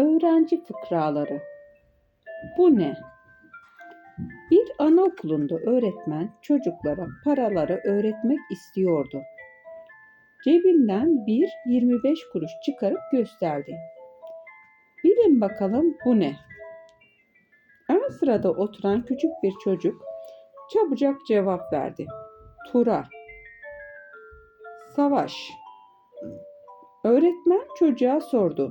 Öğrenci fıkraları. Bu ne? Bir anaokulunda öğretmen çocuklara paraları öğretmek istiyordu. Cebinden bir 25 kuruş çıkarıp gösterdi. Bilin bakalım bu ne? Ön sırada oturan küçük bir çocuk çabucak cevap verdi. Tura. Savaş. Öğretmen çocuğa sordu.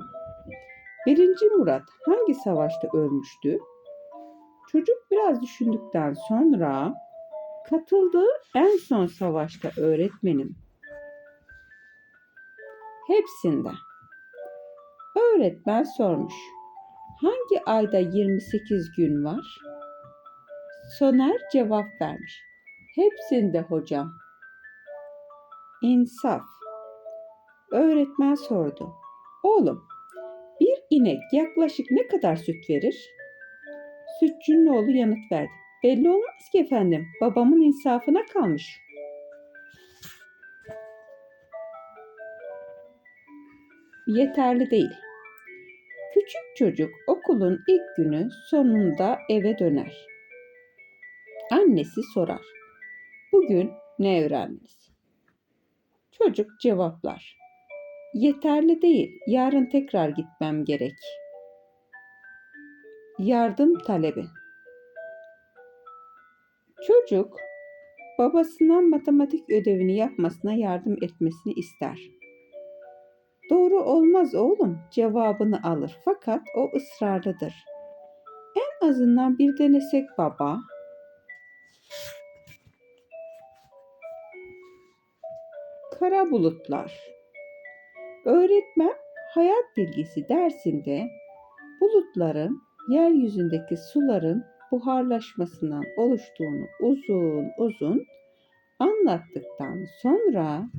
Birinci Murat hangi savaşta ölmüştü? Çocuk biraz düşündükten sonra katıldığı en son savaşta öğretmenim. Hepsinde. Öğretmen sormuş. Hangi ayda 28 gün var? Soner cevap vermiş. Hepsinde hocam. İnsaf. Öğretmen sordu. Oğlum, inek yaklaşık ne kadar süt verir? Sütçünün oğlu yanıt verdi. Belli olmaz ki efendim. Babamın insafına kalmış. Yeterli değil. Küçük çocuk okulun ilk günü sonunda eve döner. Annesi sorar. Bugün ne öğrendiniz? Çocuk cevaplar. Yeterli değil. Yarın tekrar gitmem gerek. Yardım talebi. Çocuk babasına matematik ödevini yapmasına yardım etmesini ister. Doğru olmaz oğlum cevabını alır fakat o ısrarlıdır. En azından bir denesek baba. Kara bulutlar. Öğretmen hayat bilgisi dersinde bulutların yeryüzündeki suların buharlaşmasından oluştuğunu uzun uzun anlattıktan sonra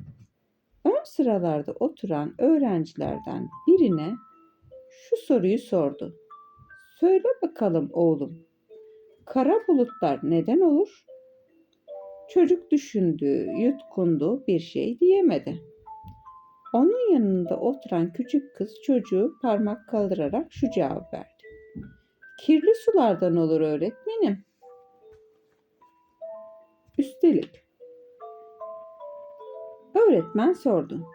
ön sıralarda oturan öğrencilerden birine şu soruyu sordu. Söyle bakalım oğlum, kara bulutlar neden olur? Çocuk düşündü, yutkundu, bir şey diyemedi. Onun yanında oturan küçük kız çocuğu parmak kaldırarak şu cevap verdi. Kirli sulardan olur öğretmenim. Üstelik öğretmen sordu.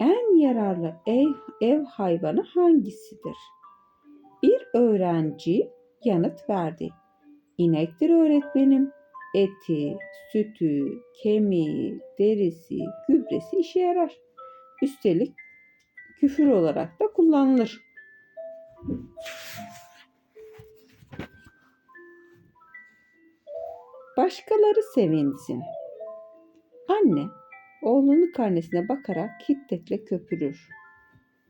En yararlı ev, ev hayvanı hangisidir? Bir öğrenci yanıt verdi. İnektir öğretmenim. Eti, sütü, kemiği, derisi, gübresi işe yarar. Üstelik küfür olarak da kullanılır. Başkaları sevinsin. Anne oğlunun karnesine bakarak hiddetle köpürür.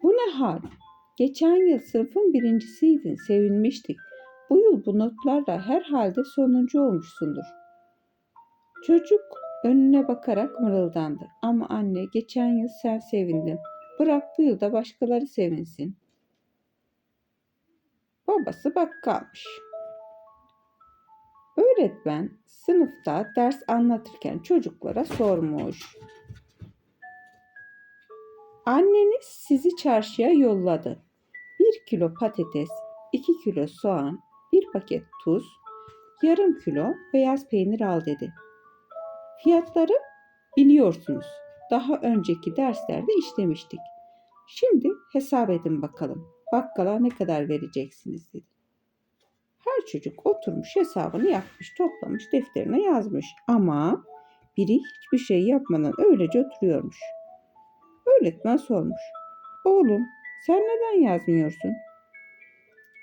Bu ne hal? Geçen yıl sınıfın birincisiydin, sevinmiştik. Bu yıl bu notlarla herhalde sonuncu olmuşsundur. Çocuk önüne bakarak mırıldandı. Ama anne geçen yıl sen sevindin. Bırak bu yıl da başkaları sevinsin. Babası bakkalmış. Öğretmen sınıfta ders anlatırken çocuklara sormuş. Anneniz sizi çarşıya yolladı. Bir kilo patates, iki kilo soğan, bir paket tuz, yarım kilo beyaz peynir al dedi. Fiyatları biliyorsunuz. Daha önceki derslerde işlemiştik. Şimdi hesap edin bakalım. Bakkala ne kadar vereceksiniz dedi. Her çocuk oturmuş hesabını yapmış, toplamış, defterine yazmış. Ama biri hiçbir şey yapmadan öylece oturuyormuş. Öğretmen sormuş. Oğlum sen neden yazmıyorsun?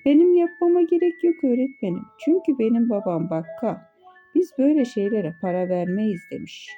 Benim yapmama gerek yok öğretmenim. Çünkü benim babam bakkal. Biz böyle şeylere para vermeyiz demiş.